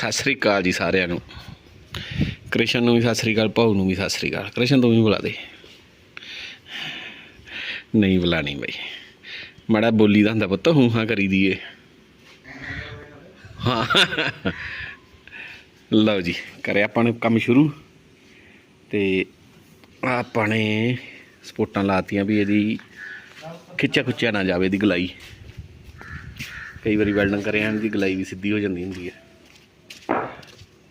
ਸਤਿ ਸ੍ਰੀ ਅਕਾਲ ਜੀ ਸਾਰਿਆਂ ਨੂੰ। ਕ੍ਰਿਸ਼ਨ ਨੂੰ ਵੀ ਸਤਿ ਸ੍ਰੀ ਅਕਾਲ, ਭਾਊ ਨੂੰ ਵੀ ਸਤਿ ਸ੍ਰੀ ਅਕਾਲ। ਕ੍ਰਿਸ਼ਨ ਤੂੰ ਵੀ ਬੁਲਾ ਦੇ। ਨਹੀਂ ਬੁਲਾਣੀ ਬਈ। ਮੜਾ ਬੋਲੀ ਦਾ ਹੁੰਦਾ ਪੁੱਤ, ਹੂੰ ਹਾਂ ਕਰੀ ਦੀਏ। ਹਾਂ। ਲਓ ਜੀ, ਕਰਿਆ ਆਪਾਂ ਨੇ ਕੰਮ ਸ਼ੁਰੂ। ਤੇ ਆਪਾਂ ਨੇ ਸਪੋਰਟਾਂ ਲਾਤੀਆਂ ਵੀ ਇਹਦੀ ਖਿੱਚਿਆ ਖੁੱਚਿਆ ਨਾ ਜਾਵੇ ਇਹਦੀ ਗਲਾਈ। ਕਈ ਵਾਰੀ ਵੈਲਡਿੰਗ ਕਰਿਆ, ਇਹਦੀ ਗਲਾਈ ਵੀ ਸਿੱਧੀ ਹੋ ਜਾਂਦੀ ਹੁੰਦੀ ਹੈ।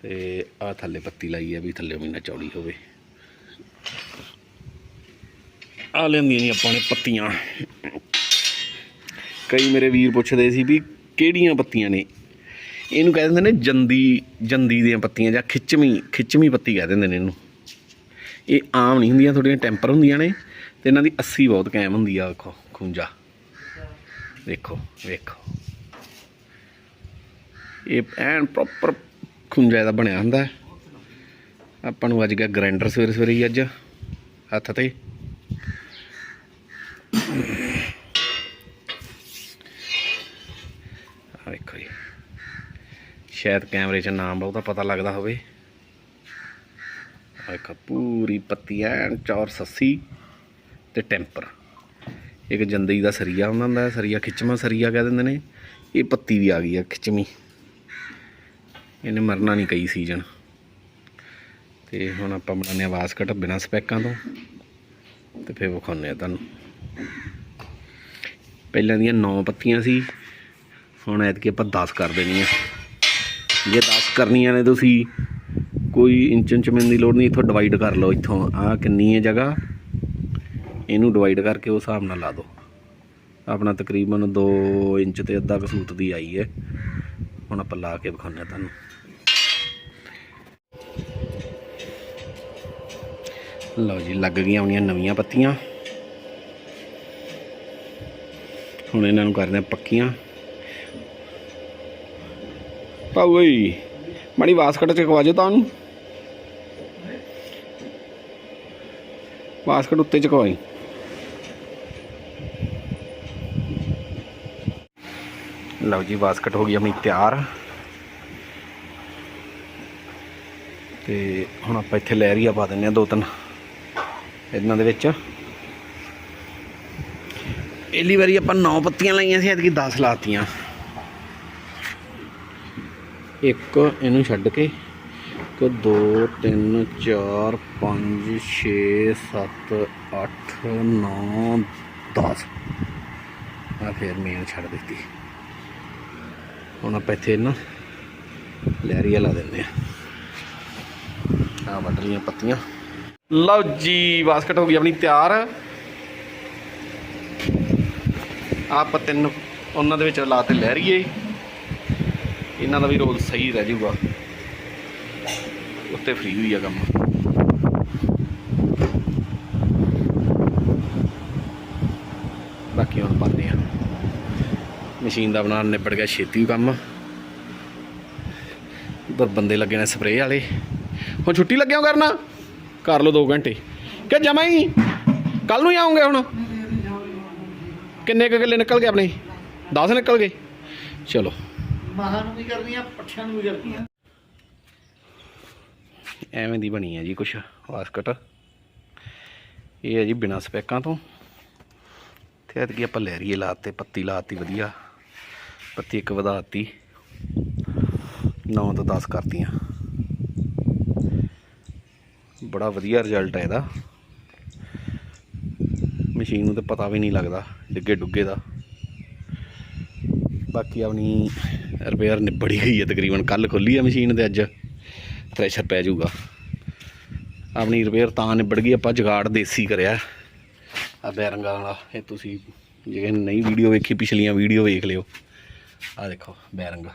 ਤੇ ਆ ਥੱਲੇ ਪੱਤੀ ਲਾਈ ਹੈ ਵੀ ਥੱਲੇ ਮਹੀਨਾ ਚੌੜੀ ਹੋਵੇ। ਆ ਲੈਂਦੀਆਂ ਨਹੀਂ ਆਪਾਂ ਨੇ ਪੱਤੀਆਂ। ਕਈ ਮੇਰੇ ਵੀਰ ਪੁੱਛਦੇ ਸੀ ਵੀ ਕਿਹੜੀਆਂ ਪੱਤੀਆਂ ਨੇ? ਇਹਨੂੰ ਕਹਿ ਦਿੰਦੇ ਨੇ ਜੰਦੀ ਜੰਦੀ ਦੀਆਂ ਪੱਤੀਆਂ ਜਾਂ ਖਿੱਚਵੀਂ ਖਿੱਚਵੀਂ ਪੱਤੀ ਕਹਿ ਦਿੰਦੇ ਨੇ ਇਹਨੂੰ। ਇਹ ਆਮ ਨਹੀਂ ਹੁੰਦੀਆਂ ਥੋੜੀਆਂ ਟੈਂਪਰ ਹੁੰਦੀਆਂ ਨੇ ਤੇ ਇਹਨਾਂ ਦੀ 80 ਬਹੁਤ ਕਾਇਮ ਹੁੰਦੀ ਆ, ਵੇਖੋ ਖੁੰਝਾ ਵੇਖੋ ਵੇਖੋ। ਇਹ ਐਨ ਪ੍ਰੋਪਰ ਖੁੰਝਾ ਦਾ ਬਣਿਆ ਹੁੰਦਾ ਆਪਾਂ ਨੂੰ ਅੱਜ ਗਿਆ ਗ੍ਰਾਈਂਡਰ ਸਵੇਰੇ ਸਵੇਰੇ ਹੀ ਅੱਜ, ਹੱਥ ਤੇ। ਆ ਵੇਖੋ ਜੀ। ਸ਼ਾਇਦ ਕੈਮਰੇ 'ਚ ਨਾਮ ਬਹੁਤਾ ਪਤਾ ਲੱਗਦਾ ਹੋਵੇ। ਵੇਖੋ, ਪੂਰੀ ਪੱਤੀ ਐਨ ਚੌਰ ਸੱਸੀ ਤੇ ਟੈਂਪਰ। ਇੱਕ ਜੰਦਈ ਦਾ ਸਰੀਆ ਹੁੰਦਾ ਹੁੰਦਾ ਸਰੀਆ ਖਿੱਚਮਾ ਸਰੀਆ ਕਹਿ ਦਿੰਦੇ ਨੇ। ਇਹ ਪੱਤੀ ਵੀ ਆ ਗਈ ਆ ਖਿੱਚਮੀ ਇਹਨੇ ਮਰਨਾ ਨਹੀਂ ਕਈ ਸੀਜ਼ਨ ਤੇ ਹੁਣ ਆਪਾਂ ਬਣਾਉਂਦੇ ਆ ਵਾਸਕਟ ਬਿਨਾਂ ਸਪੈਕਾਂ ਤੋਂ। ਤੇ ਫਿਰ ਵਿਖਾਉਂਦੇ ਆ ਤੁਹਾਨੂੰ। ਪਹਿਲਾਂ ਦੀਆਂ 9 ਪੱਤੀਆਂ ਸੀ। ਹੁਣ ਐਤਕੀ ਆਪਾਂ 10 ਕਰ ਦੇਣੀਆਂ। ਜੇ 10 ਕਰਨੀਆਂ ਨੇ ਤੁਸੀਂ, ਕੋਈ ਇੰਚ ਇੰਚ ਮਿਲਣ ਦੀ ਲੋੜ ਨਹੀਂ। ਇੱਥੋਂ ਡਿਵਾਈਡ ਕਰ ਲਓ। ਇੱਥੋਂ ਆ ਕਿੰਨੀ ਹੈ ਜਗ੍ਹਾ? ਇਹਨੂੰ ਡਿਵਾਈਡ ਕਰਕੇ ਉਹ ਹਿਸਾਬ ਨਾਲ ਲਾ ਦਿਓ। ਆਪਣਾ ਤਕਰੀਬਨ 2 ਇੰਚ ਤੇ ਅੱਧਾ ਕਸੂਤ ਦੀ ਆਈ ਹੈ। ਹੁਣ ਆਪਾਂ ਲਾ ਕੇ ਵਿਖਾਉਂਦੇ ਹਾਂ ਤੁਹਾਨੂੰ। ਲਓ ਜੀ, ਲੱਗ ਗਈਆਂ ਆਪਣੀਆਂ ਨਵੀਆਂ ਪੱਤੀਆਂ। ਹੁਣ ਇਹਨਾਂ ਨੂੰ ਕਰਦੇ ਹਾਂ ਪੱਕੀਆਂ। ਪਾਉ ਓਏ, ਮਾੜੀ ਵਾਸਕਟ ਚ ਕਵਾਜੋ ਤੁਹਾਨੂੰ ਵਾਸਕਟ ਉੱਤੇ ਚਕਵਾਈ। ਲਓ ਜੀ ਬਾਸਕਟ ਹੋ ਗਈ ਆਪਣੀ ਤਿਆਰ। ਤੇ ਹੁਣ ਆਪਾਂ ਇੱਥੇ ਲਹਿਰੀਆ ਪਾ ਦਿੰਨੇ ਆ ਦੋ ਤਿੰਨ। ਇਹਨਾਂ ਦੇ ਵਿੱਚ। ਪਹਿਲੀ ਵਾਰੀ ਆਪਾਂ 9 ਪੱਤੀਆਂ ਲਾਈਆਂ ਸੀ, ਐਤਕੀ 10 ਲਾਤੀਆਂ। ਇੱਕ ਇਹਨੂੰ ਛੱਡ ਕੇ, ਇੱਕ 2 3 4 5 6 7 8 9 10 ਆ ਫਿਰ ਮੇਨ ਛੱਡ ਦਿੱਤੀ। ਹੁਣ ਆਪਾਂ ਇੱਥੇ ਨਾ ਲਹਿਰੀਆ ਲਾ ਦਿੰਦੇ ਆ ਆ ਵੱਢ ਲਈਆਂ ਪੱਤੀਆਂ। ਲਓ ਜੀ ਬਾਸਕਟ ਹੋ ਗਈ ਆਪਣੀ ਤਿਆਰ। ਆਪ ਤਿੰਨ ਉਹਨਾਂ ਦੇ ਵਿੱਚ ਲਾਤੇ ਲਹਿਰੀਏ ਇਹਨਾਂ ਦਾ ਵੀ ਰੋਲ ਸਹੀ ਰਹਿ ਜਾਊਗਾ। ਉੱਤੇ ਫ੍ਰੀ ਹੋਈ ਆ ਕੰਮ। ਬਾਕੀ ਹੁਣ ਪਾਉਂਦੇ ਆ। ਮਸ਼ੀਨ ਦਾ ਬਣਾਉਣ ਨਿਬੜ ਗਿਆ ਛੇਤੀ ਕੰਮ। ਉਧਰ ਬੰਦੇ ਲੱਗੇ ਨੇ ਸਪਰੇਅ ਵਾਲੇ। ਹੁਣ ਛੁੱਟੀ ਲੱਗਿਆ ਕਰਨਾ? ਕਰ ਲਓ 2 ਘੰਟੇ। ਕਿ ਜਮਾ ਹੀ ਕੱਲ ਨੂੰ ਹੀ ਆਉਂਗੇ ਹੁਣ। ਕਿੰਨੇ ਕੁ ਕਿੱਲੇ ਨਿਕਲ ਗਏ ਆਪਣੇ? 10 ਨਿਕਲ ਗਏ। ਚਲੋ। ਮਾਹਾਂ ਨੂੰ ਵੀ ਕਰਦੀਆਂ ਪੱਠਿਆਂ ਨੂੰ ਵੀ ਕਰਦੀਆਂ ਐਵੇਂ ਦੀ ਬਣੀ ਹੈ ਜੀ ਕੁਛ ਵਾਸਕਟ। ਇਹ ਹੈ ਜੀ ਬਿਨਾ ਸਪੈਕਾਂ ਤੋਂ। ਤੇ ਐਤਕੀ ਆਪਾਂ ਲਹਿਰੀਏ ਲਾਤੇ ਪੱਤੀ ਲਾਤੀ ਵਧੀਆ। ਪੱਤੀ ਇੱਕ ਵਧਾਤੀ। 9 ਤੋਂ 10 ਕਰਤੀਆਂ। ਬੜਾ ਵਧੀਆ ਰਿਜ਼ਲਟ ਹੈ ਇਹਦਾ। ਮਸ਼ੀਨ ਨੂੰ ਤਾਂ ਪਤਾ ਵੀ ਨਹੀਂ ਲੱਗਦਾ, ਡਿੱਗੇ ਡੁੱਗੇ ਦਾ। ਬਾਕੀ ਆਪਣੀ ਰਿਪੇਅਰ ਨਿਬੜ ਹੀ ਗਈ ਹੈ ਤਕਰੀਬਨ ਕੱਲ ਖੁੱਲੀ ਹੈ ਮਸ਼ੀਨ ਤੇ ਅੱਜ। ਪ੍ਰੈਸ਼ਰ ਪੈ ਜਾਊਗਾ। ਆਪਣੀ ਰਿਪੇਅਰ ਤਾਂ ਨਿਬੜ ਗਈ, ਆਪਾਂ ਜਗਾੜ ਦੇਸੀ ਕਰਿਆ। ਆ ਬੈਰੰਗਾਂ ਵਾਲਾ, ਇਹ ਤੁਸੀਂ ਜੇ ਨਹੀਂ ਵੀਡੀਓ ਵੇਖੀ, ਪਿਛਲੀਆਂ ਵੀਡੀਓ ਵੇਖ ਲਿਓ। ਆ ਦੇਖੋ, ਬੈਰੰਗਾ।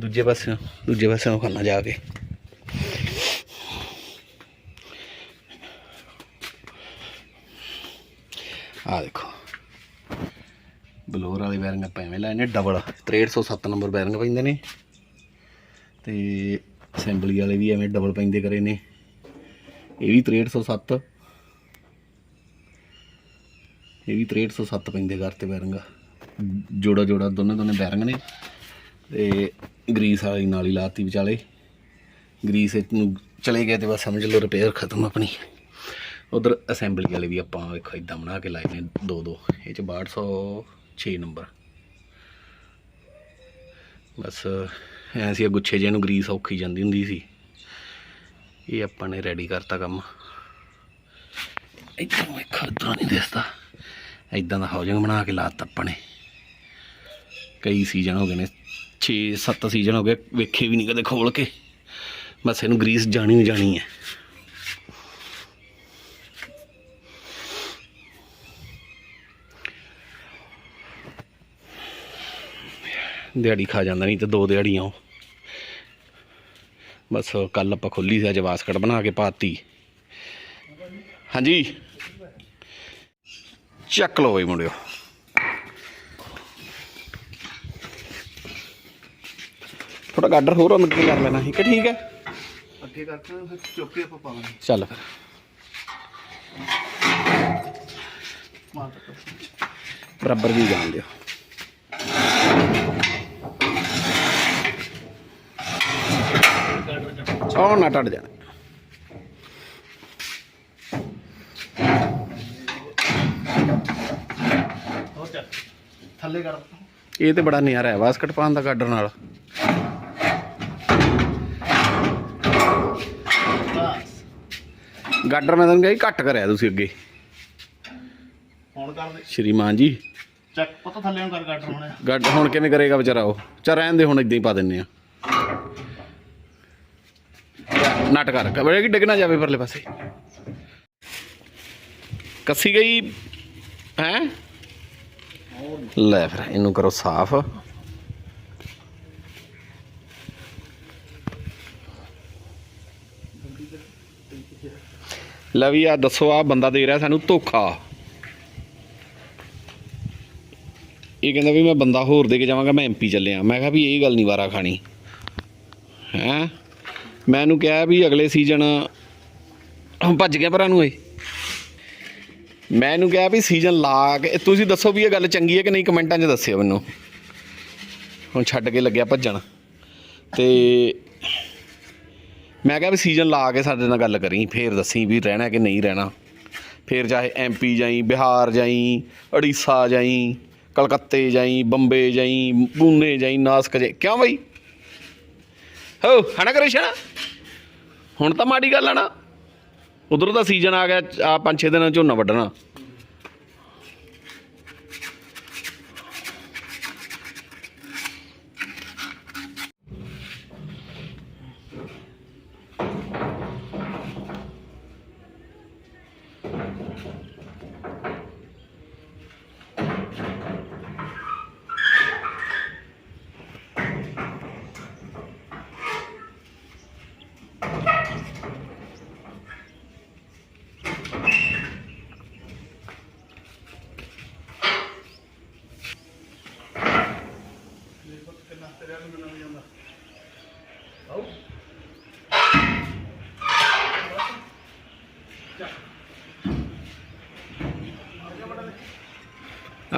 ਦੂਜੇ ਪਾਸੇ ਦੂਜੇ ਪਾਸੇ ਨੂੰ ਖਾਣਾ ਜਾ ਕੇ। ਆ ਦੇਖੋ। ਬਲੋਰ ਵਾਲੇ ਬੈਰਿੰਗ ਆਪਾਂ ਐਵੇਂ ਲਾਏ ਨੇ ਡਬਲ 6307 ਨੰਬਰ ਬੈਰਿੰਗ ਪੈਂਦੇ ਨੇ। ਤੇ ਅਸੈਂਬਲੀ ਵਾਲੇ ਵੀ ਐਵੇਂ ਡਬਲ ਪੈਂਦੇ ਕਰੇ ਨੇ। ਇਹ ਵੀ 6307 ਇਹ ਵੀ 6307 ਪੈਂਦੇ ਕਰਤੇ ਬੈਰਿੰਗ। ਜੋੜਾ ਜੋੜਾ ਦੋਨੇ ਦੋਨੇ ਬੈਰਿੰਗ ਨੇ। ਤੇ ਗਰੀਸ ਵਾਲੀ ਨਾਲ ਹੀ ਲਾਤੀ ਵਿਚਾਲੇ। ਗਰੀਸ ਨੂੰ ਚਲੇ ਗਏ ਤੇ ਬਸ ਸਮਝ ਲਓ ਰਿਪੇਅਰ ਖਤਮ ਆਪਣੀ। ਉਧਰ ਅਸੈਂਬਲੀ ਵਾਲੇ ਵੀ ਆਪਾਂ ਵੇਖੋ ਇਦਾਂ ਬਣਾ ਕੇ ਲਾਏ ਨੇ ਦੋ ਦੋ, ਇਹ ਚ 6206 ਨੰਬਰ ਬਸ ਐਂ ਸੀ ਗੁੱਛੇ ਜਿਹੇ ਨੂੰ ਗਰੀਸ ਔਖੀ ਜਾਂਦੀ ਹੁੰਦੀ ਸੀ। ਇਹ ਆਪਾਂ ਨੇ ਰੈਡੀ ਕਰਤਾ ਕੰਮ। ਇੱਧਰ ਮੈਂ ਖਰਦਰਾ ਨਹੀਂ ਦਿਸਦਾ। ਇਦਾਂ ਦਾ ਹਾਊਜਿੰਗ ਬਣਾ ਕੇ ਲਾਤਾ ਆਪਾਂ ਨੇ। ਕਈ ਸੀਜ਼ਨ ਹੋ ਗਏ ਨੇ 6 7 ਸੀਜ਼ਨ ਹੋ ਗਏ, ਵੇਖੇ ਵੀ ਨਹੀਂ ਕਦੇ ਖੋਲ ਕੇ। ਬਸ ਇਹਨੂੰ ਗਰੀਸ ਜਾਣੀ ਹੀ ਜਾਣੀ ਹੈ। ਦਿਹਾੜੀ ਖਾ ਜਾਂਦਾ ਨਹੀਂ ਤੇ ਦੋ ਦਿਹਾੜੀਆਂ। ਉਹ ਬਸ ਕੱਲ ਆਪਾਂ ਖੋਲੀ ਸੀ ਅੱਜ ਬਾਸਕਟ ਬਣਾ ਕੇ ਪਾਤੀ। ਹਾਂਜੀ। ਚੱਕ ਲਓ ਬਈ ਮੁੰਡਿਓ। ਥੋੜਾ ਗਾਡਰ ਹੋਰ ਮਿੱਟੀ ਕਰ ਲੈਣਾ ਸੀ ਕਿ ਠੀਕ ਹੈ? ਅੱਗੇ ਕਰਕੇ ਫਿਰ ਚੁੱਕ ਆਪਾਂ ਪਾਵਾਂਗੇ। ਚੱਲ। ਫਿਰ ਬਰਾਬਰ ਵੀ ਜਾਣ ਦਿਓ ਉਹ ਨਾ ਟੱਟ ਜਾਣਾ। ਥੱਲੇ ਕਰ। ਇਹ ਤੇ ਬੜਾ ਨਿਆਰਾ ਹੈ ਬਾਸਕਟ ਪਾਉਣ ਦਾ ਗਾਡਰ ਨਾਲ। ਗਾਡਰ ਮੈਂ ਤੁਹਾਨੂੰ ਕਿਹਾ ਘੱਟ ਕਰਿਆ ਤੁਸੀਂ ਅੱਗੇ। ਹੁਣ ਕਰ ਦੇ। ਸ਼੍ਰੀਮਾਨ ਜੀ। ਚੱਕ ਪਤਾ ਥੱਲੇ ਨੂੰ ਕਰ ਕੱਟ ਹੋਣਾ। ਗੱਡ ਹੁਣ ਕਿਵੇਂ ਕਰੇਗਾ ਵਿਚਾਰਾ ਉਹ? ਚਾ ਰਹਿਣ ਦੇ ਹੁਣ ਇਦਾਂ ਹੀ ਪਾ ਦਿੰਨੇ ਆ ਨਟ ਕਰ ਕਬਰੇ ਕਿ ਡਿੱਗ ਨਾ ਜਾਵੇ ਪਰਲੇ ਪਾਸੇ। ਕੱਸੀ ਗਈ, ਹੈ? ਲੈ ਫਿਰ, ਇਹਨੂੰ ਕਰੋ ਸਾਫ਼। ਲੈ ਵੀ ਆ ਦੱਸੋ ਆ ਬੰਦਾ ਦੇ ਰਿਹਾ ਸਾਨੂੰ ਧੋਖਾ। ਇਹ ਕਹਿੰਦਾ ਵੀ ਮੈਂ ਬੰਦਾ ਹੋਰ ਦੇ ਕੇ ਜਾਵਾਂਗਾ, ਮੈਂ ਐਮਪੀ ਚੱਲਿਆ। ਮੈਂ ਕਿਹਾ ਵੀ ਇਹ ਗੱਲ ਨਹੀਂ ਵਾਰਾ ਖਾਣੀ। ਹੈ? ਮੈਂ ਇਹਨੂੰ ਕਿਹਾ ਵੀ ਅਗਲੇ ਸੀਜ਼ਨ ਭੱਜ ਗਿਆ ਭਰਾ ਨੂੰ ਇਹ। ਮੈਂ ਇਹਨੂੰ ਕਿਹਾ ਵੀ ਸੀਜ਼ਨ ਲਾ ਕੇ, ਤੁਸੀਂ ਦੱਸੋ ਵੀ ਇਹ ਗੱਲ ਚੰਗੀ ਹੈ ਕਿ ਨਹੀਂ? ਕਮੈਂਟਾਂ 'ਚ ਦੱਸਿਓ ਮੈਨੂੰ। ਹੁਣ ਛੱਡ ਕੇ ਲੱਗਿਆ ਭੱਜਣ। ਤੇ ਮੈਂ ਕਿਹਾ ਵੀ ਸੀਜ਼ਨ ਲਾ ਕੇ ਸਾਡੇ ਨਾਲ ਗੱਲ ਕਰੀ, ਫੇਰ ਦੱਸੀ ਵੀ ਰਹਿਣਾ ਕਿ ਨਹੀਂ ਰਹਿਣਾ। ਫੇਰ ਚਾਹੇ ਐਮਪੀ ਜਾਈ, ਬਿਹਾਰ ਜਾਈ, ਉੜੀਸਾ ਜਾਈ, ਕਲਕੱਤੇ ਜਾਈ, ਬੰਬੇ ਜਾਈ, ਪੂਨੇ ਜਾਈ, ਨਾਸਕ ਜਾਈ। ਕਿਉਂ ਬਈ? ਹੋ ਹਨਾ ਕ੍ਰਿਸ਼ਨ ਹੁਣ? ਤਾਂ ਮਾੜੀ ਗੱਲ ਆ ਨਾ। ਉਧਰ ਦਾ ਸੀਜ਼ਨ ਆ ਗਿਆ, ਆ ਪੰਜ ਛੇ ਦਿਨਾਂ ਝੋਨਾ ਵੱਢਣਾ।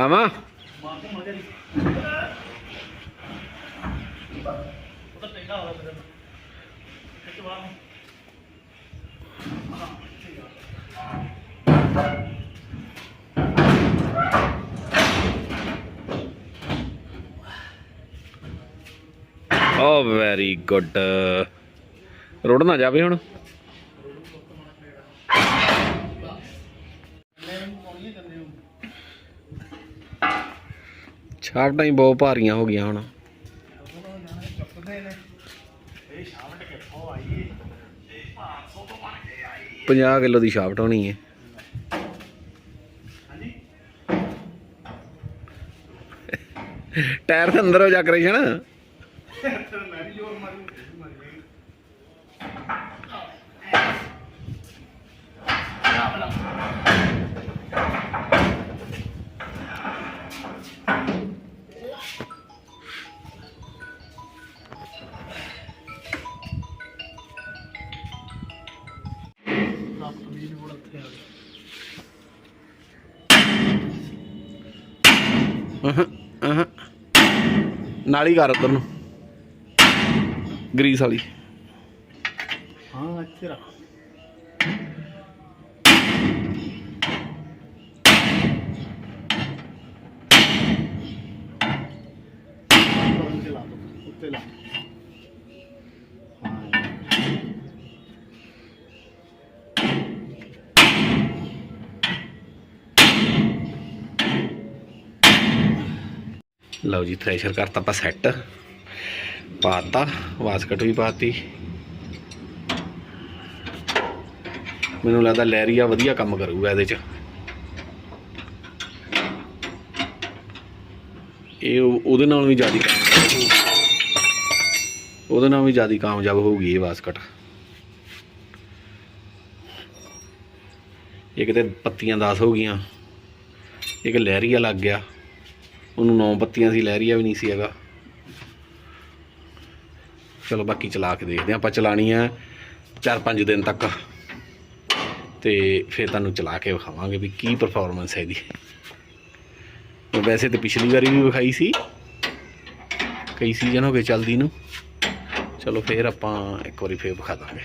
ਆਵਾਂ ਉਹ ਓ ਵੈਰੀ ਗੁੱਡ ਰੁੜ ਨਾ ਜਾਵੇ ਹੁਣ? ਛਾਪਟਾਂ ਹੀ ਬਹੁਤ ਭਾਰੀਆਂ ਹੋ ਗਈਆਂ ਹੁਣ। ਚੁੱਕਦੇ ਨੇ ਇਹ ਸ਼ਾਮਟ ਕਿੱਥੋਂ ਆਈ 50 ਕਿਲੋ ਦੀ ਛਾਪਟ ਹੋਣੀ ਹੈ ਟਾਇਰ ਦੇ ਅੰਦਰ ਹੋ ਜਾ ਕ੍ਰਿਸ਼ਨ ਮੈਂ ਨਾਲ ਹੀ ਕਰ ਉਧਰ ਨੂੰ। ਗਰੀਸ ਵਾਲੀ। ਹਾਂ ਇੱਥੇ ਰੱਖ। ਲਓ ਜੀ ਥ੍ਰੈਸ਼ਰ ਕਰਤਾ ਆਪਾਂ ਸੈੱਟ ਪਾਤਾ ਵਾਸਕਟ ਵੀ ਪਾਤੀ। ਮੈਨੂੰ ਲੱਗਦਾ ਲੈਰੀਆ ਵਧੀਆ ਕੰਮ ਕਰੂਗਾ ਇਹਦੇ ਚ। ਇਹ ਉਹਦੇ ਨਾਲ ਵੀ ਜ਼ਿਆਦਾ ਉਹਦੇ ਨਾਲ ਵੀ ਜ਼ਿਆਦਾ ਕਾਮਯਾਬ ਹੋਊਗੀ ਇਹ ਵਾਸਕਟ ਇੱਕ ਤੇ ਪੱਤੀਆਂ 10 ਹੋ ਗਈਆਂ। ਇੱਕ ਲਹਿਰੀਆ ਲੱਗ ਗਿਆ। ਉਹਨੂੰ ਨੌ ਬੱਤੀਆਂ ਸੀ, ਲਹਿਰੀਆ ਵੀ ਨਹੀਂ ਸੀ ਹੈਗਾ। ਚਲੋ ਬਾਕੀ ਚਲਾ ਕੇ ਦੇਖਦੇ ਹਾਂ, ਆਪਾਂ ਚਲਾਣੀ ਆ 4-5 ਦਿਨ ਤੱਕ। ਤੇ ਫਿਰ ਤੁਹਾਨੂੰ ਚਲਾ ਕੇ ਵਿਖਾਵਾਂਗੇ ਵੀ ਕੀ ਪਰਫਾਰਮੈਂਸ ਹੈ ਇਹਦੀ ਵੈਸੇ ਤਾਂ ਪਿਛਲੀ ਵਾਰੀ ਵੀ ਵਿਖਾਈ ਸੀ, ਕਈ ਸੀਜ਼ਨ ਹੋ ਗਏ ਚੱਲਦੀ ਨੂੰ। ਚਲੋ ਫਿਰ ਆਪਾਂ ਇੱਕ ਵਾਰੀ ਫੇਰ ਵਿਖਾ ਦਾਂਗੇ।